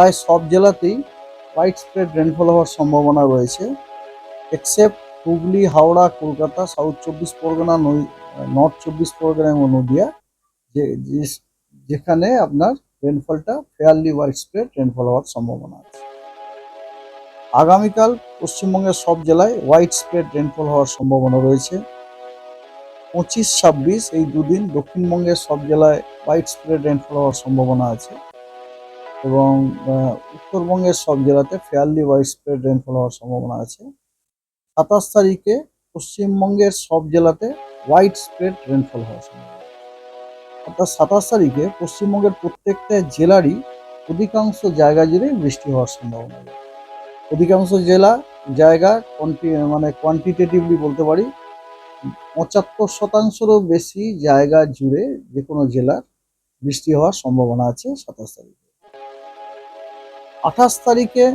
প্রায় সব জেলাতেই হোয়াইট স্প্রেড রেনফল হওয়ার সম্ভাবনা রয়েছে এক্সেপ্ট হুগলি, হাওড়া, কলকাতা সাউথ চব্বিশ পরগনা নর্থ চব্বিশ পরগনা এবং নদিয়া, যে- যেখানে আপনার রেনফলটা ফেয়ারলি হোয়াইট স্প্রেড রেনফল হওয়ার সম্ভাবনা আছে। আগামীকাল পশ্চিমবঙ্গের সব জেলায় হোয়াইট স্প্রেড রেনফল হওয়ার সম্ভাবনা রয়েছে। পঁচিশ, ছাব্বিশ এই দুদিন দক্ষিণবঙ্গের সব জেলায় হোয়াইট স্প্রেড রেনফল হওয়ার সম্ভাবনা আছে। এবং উত্তরবঙ্গের সব জেলাতে ফেয়ারলি হোয়াইট স্প্রেড রেনফল হওয়ার সম্ভাবনা আছে। সাতাশ তারিখে পশ্চিমবঙ্গের সব জেলাতে হোয়াইট স্প্রেড রেনফল হওয়ার সম্ভাবনা অর্থাৎ সাতাশ তারিখে পশ্চিমবঙ্গের প্রত্যেকটা জেলারই অধিকাংশ জায়গা জুড়েই বৃষ্টি হওয়ার সম্ভাবনা অধিকাংশ জেলা জায়গা কোয়ান্টি মানে কোয়ান্টিটেটিভলি বলতে পারি, পঁচাত্তর শতাংশেরও বেশি জায়গা জুড়ে যে কোনো জেলার বৃষ্টি হওয়ার সম্ভাবনা আছে সাতাশ তারিখে। আঠাশ তারিখে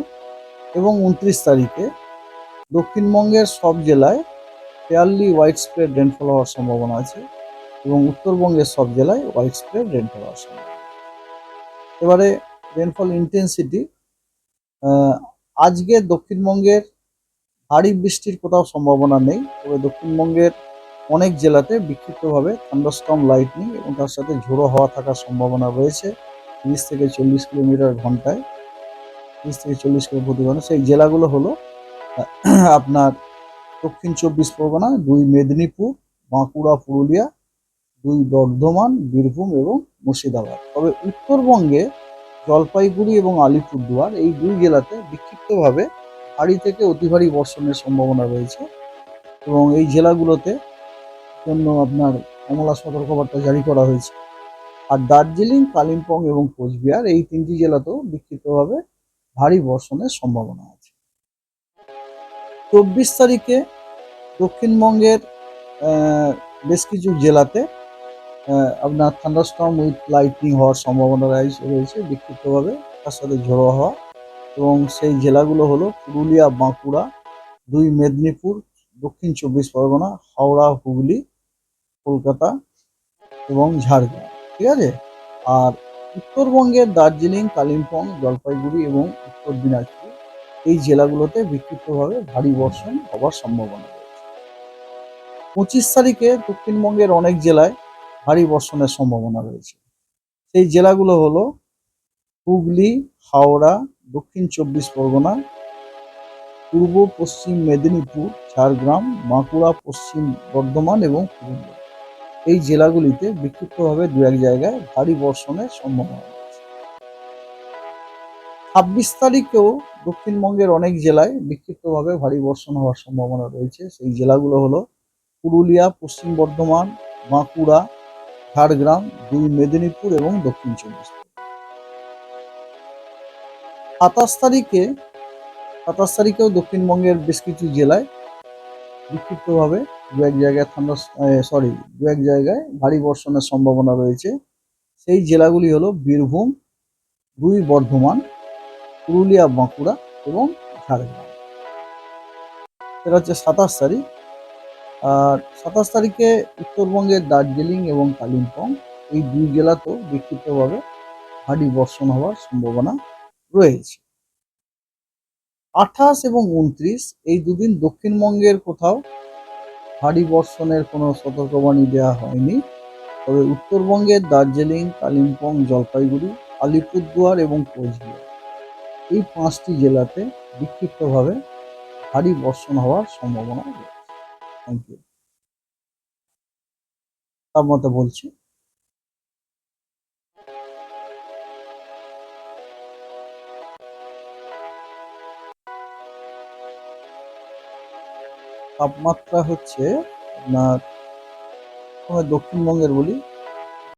এবং উনত্রিশ তারিখে দক্ষিণবঙ্গের সব জেলায় ফেয়ারলি হোয়াইট স্প্রেড রেনফল হওয়ার সম্ভাবনা আছে এবং উত্তরবঙ্গের সব জেলায় হোয়াইট স্প্রেড রেনফল হওয়ার সম্ভাবনা এবারে রেনফল ইন্টেন্সিটি আজকে দক্ষিণবঙ্গের ভারী বৃষ্টির কোথাও সম্ভাবনা নেই, তবে দক্ষিণবঙ্গের অনেক জেলাতে বিক্ষিপ্তভাবে থান্ডারস্টর্ম লাইটনিং এবং তার সাথে ঝোড়ো হওয়া থাকার সম্ভাবনা রয়েছে। তিরিশ থেকে চল্লিশ কিলোমিটার ঘন্টায়। তিরিশ থেকে চল্লিশ কিলোমিটার প্রতি ঘণ্টা সেই জেলাগুলো হলো আপনার দক্ষিণ চব্বিশ পরগনা, দুই মেদিনীপুর, বাঁকুড়া, পুরুলিয়া, দুই বর্ধমান, বীরভূম এবং মুর্শিদাবাদ। তবে উত্তরবঙ্গে জলপাইগুড়ি এবং আলিপুরদুয়ার এই দুই জেলাতে বিক্ষিপ্তভাবে ভারী থেকে অতি ভারী বর্ষণের সম্ভাবনা রয়েছে এবং এই জেলাগুলোতে জন্য আপনার কমলা সতর্কবার্তা জারি করা হয়েছে। আর দার্জিলিং, কালিম্পং এবং কোচবিহার এই তিনটি জেলাতেও বিক্ষিপ্তভাবে ভারী বর্ষণের সম্ভাবনা আছে। চব্বিশ তারিখে দক্ষিণবঙ্গের বেশ কিছু জেলাতে আপনার থান্ডারস্টর্ম উইথ লাইটনিং হওয়ার সম্ভাবনা রয়েছে, বিক্ষিপ্তভাবে, তার সাথে ঝোড়ো হওয়া এবং সেই জেলাগুলো হলো পুরুলিয়া, বাঁকুড়া, দুই মেদিনীপুর, দক্ষিণ চব্বিশ পরগনা, হাওড়া, হুগলি, কলকাতা এবং ঝাড়গ্রাম, ঠিক আছে? আর উত্তরবঙ্গের দার্জিলিং, কালিম্পং, জলপাইগুড়ি এবং উত্তর দিনাজপুর, এই জেলাগুলোতে বিক্ষিপ্তভাবে ভারী বর্ষণ হওয়ার সম্ভাবনা রয়েছে। পঁচিশ তারিখে দক্ষিণবঙ্গের অনেক জেলায় ভারী বর্ষণের সম্ভাবনা রয়েছে। সেই জেলাগুলো হলো হুগলি, হাওড়া, দক্ষিণ চব্বিশ পরগনা, পূর্ব পশ্চিম মেদিনীপুর, ঝাড়গ্রাম, বাঁকুড়া, পশ্চিম বর্ধমান এবং পুরুলিয়া। এই জেলাগুলিতে বিক্ষিপ্তভাবে দু এক জায়গায় ভারী বর্ষণের সম্ভাবনা ছাব্বিশ তারিখেও দক্ষিণবঙ্গের অনেক জেলায় বিক্ষিপ্তভাবে ভারী বর্ষণ হওয়ার সম্ভাবনা রয়েছে। সেই জেলাগুলো হলো পুরুলিয়া, পশ্চিম বর্ধমান, বাঁকুড়া, ঝাড়গ্রাম, দুই মেদিনীপুর এবং দক্ষিণ চব্বিশ সাতাশ তারিখে, সাতাশ তারিখেও দক্ষিণবঙ্গের বেশ কিছু জেলায় বিক্ষিপ্তভাবে দু এক জায়গায় ঠান্ডা সরি দু এক জায়গায় ভারী বর্ষণের সম্ভাবনা রয়েছে। সেই জেলাগুলি হলো বীরভূম, দুই বর্ধমান পুরুলিয়া, বাঁকুড়া এবং ঝাড়গ্রাম। এটা হচ্ছে সাতাশ তারিখ। আর সাতাশ তারিখে উত্তরবঙ্গের দার্জিলিং এবং কালিম্পং, এই দুই জেলাতেও বিক্ষিপ্তভাবে ভারী বর্ষণ হওয়ার সম্ভাবনা রয়েছে। আঠাশ এবং উনত্রিশ, এই দুদিন দক্ষিণবঙ্গের কোথাও ভারী বর্ষণের কোনো সতর্কবাণী দেওয়া হয়নি। তবে উত্তরবঙ্গের দার্জিলিং, কালিম্পং, জলপাইগুড়ি, আলিপুরদুয়ার এবং কোচবিহার এই পাঁচটি জেলাতে বিক্ষিপ্তভাবে ভারী বর্ষণ হওয়ার সম্ভাবনা রয়েছে। থ্যাংক ইউ তার মতো বলছি। তাপমাত্রা হচ্ছে আপনার দক্ষিণবঙ্গের বলি